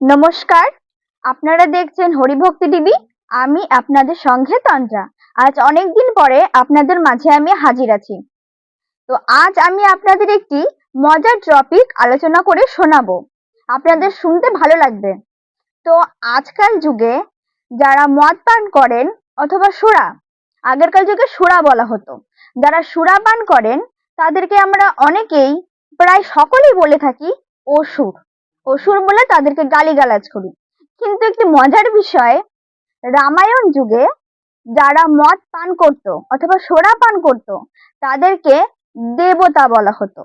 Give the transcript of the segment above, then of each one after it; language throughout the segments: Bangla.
নমস্কার, আপনারা দেখছেন হরিভক্তি টিভি, আমি আপনাদের সঙ্গে তন্দ্রা। আজ অনেকদিন পরে আপনাদের মাঝে আমি হাজির আছি। তো আজ আমি আপনাদের একটি মজার টপিক আলোচনা করে শোনাবো। আপনাদের শুনতে ভালো লাগবে। তো আজকাল যুগে যারা মদ পান করেন অথবা সুরা, আগেরকার যুগে সুরা বলা হতো, যারা সুরা পান করেন, তাদেরকে আমরা অনেকেই প্রায় সকলেই বলে থাকি, অসুর। অসুর বলে তাদেরকে গালিগালাজ করি। কিন্তু একটি মজার বিষয়, রামায়ণ যুগে যারা মদ পান করত অথবা সোডা পান করত, তাদেরকে দেবতা বলা হতো।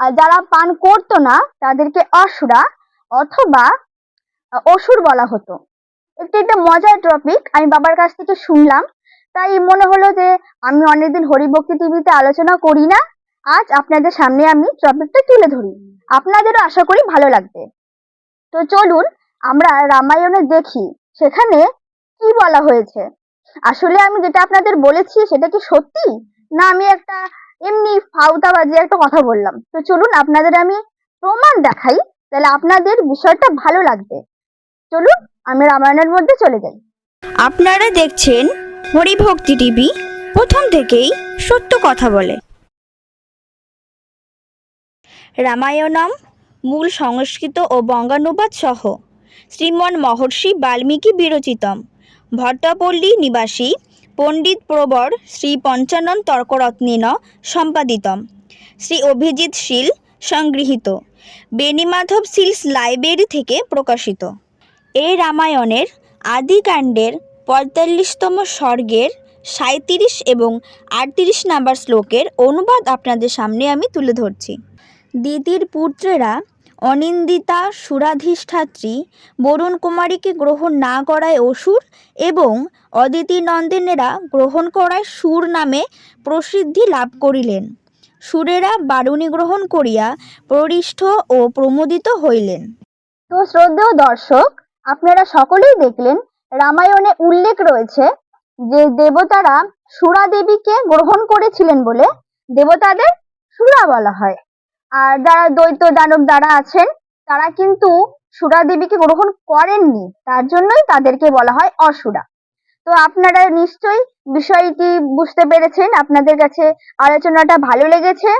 আর যারা পান করতো না, তাদেরকে অসুরা অথবা অসুর বলা হতো। একটি, একটা মজার টপিক আমি বাবার কাছ থেকে শুনলাম। তাই মনে হলো যে আমি অনেকদিন হরিভক্তি টিভিতে আলোচনা করি না। আজ আপনাদের সামনে আমি টপিকটা তুলে ধরি। আপনাদেরও আশা করি ভালো লাগবে। তো চলুন, আমরা রামায়ণে দেখি, সেখানে কি বলা হয়েছে? আসলে আমি যেটা আপনাদের বলেছি, সেটা কি সত্যি? না, আমি একটা এমনি ফাউতাবাজি একটা কথা বললাম। তো চলুন, আপনাদের আমি প্রমাণ দেখাই, তাহলে আপনাদের বিষয়টা ভালো লাগবে। চলুন, আমি রামায়ণের মধ্যে চলে যাই। আপনারা দেখছেন হরিভক্তি টিভি, প্রথম থেকেই সত্য কথা বলে। রামায়ণম, মূল সংস্কৃত ও বঙ্গানুবাদ সহ। শ্রীমন মহর্ষি বাল্মীকি বিরচিতম। ভট্টপল্লী নিবাসী পণ্ডিত প্রবর শ্রী পঞ্চানন তর্করত্নেন সম্পাদিতম। শ্রী অভিজিৎ শীল সংগৃহীত। বেণীমাধব সিলস লাইব্রেরি থেকে প্রকাশিত। এই রামায়ণের আদিকাণ্ডের পঁয়তাল্লিশতম স্বর্গের সাঁত্রিশ এবং আটত্রিশ নাম্বার শ্লোকের অনুবাদ আপনাদের সামনে আমি তুলে ধরছি। দিদির পুত্রেরা অনিন্দিতা, সুরাধিষ্ঠাত্রী, বরুণ কুমারীকে গ্রহণ না করায় অসুর এবং অদিতি নন্দিনেরা গ্রহণ করায় সুর নামে প্রসিদ্ধি লাভ করিলেন। সুরেরা বারুণী গ্রহণ করিয়া প্ররিষ্ঠ ও প্রমোদিত হইলেন। তো শ্রদ্ধেয় দর্শক, আপনারা সকলেই দেখলেন রামায়ণে উল্লেখ রয়েছে যে দেবতারা সুরা দেবীকে গ্রহণ করেছিলেন বলে দেবতাদের সুরা বলা হয়। আর যারা দ্বৈত দানব দ্বারা আছেন, তারা কিন্তু সুরা দেবীকে গ্রহণ করেননি। তার জন্যই তাদেরকে বলা হয় অসুরা। তো আপনারা নিশ্চয়ই বিষয়টি বুঝতে পেরেছেন। আপনাদের কাছে আলোচনাটা ভালো লেগেছে।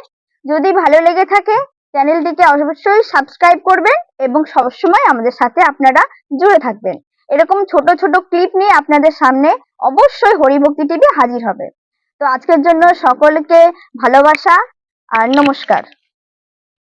যদি ভালো লেগে থাকে, চ্যানেলটিকে অবশ্যই সাবস্ক্রাইব করবেন এবং সবসময় আমাদের সাথে আপনারা জুড়ে থাকবেন। এরকম ছোট ছোট ক্লিপ নিয়ে আপনাদের সামনে অবশ্যই হরিভক্তি টিভি হাজির হবে। তো আজকের জন্য সকলকে ভালোবাসা আর নমস্কার।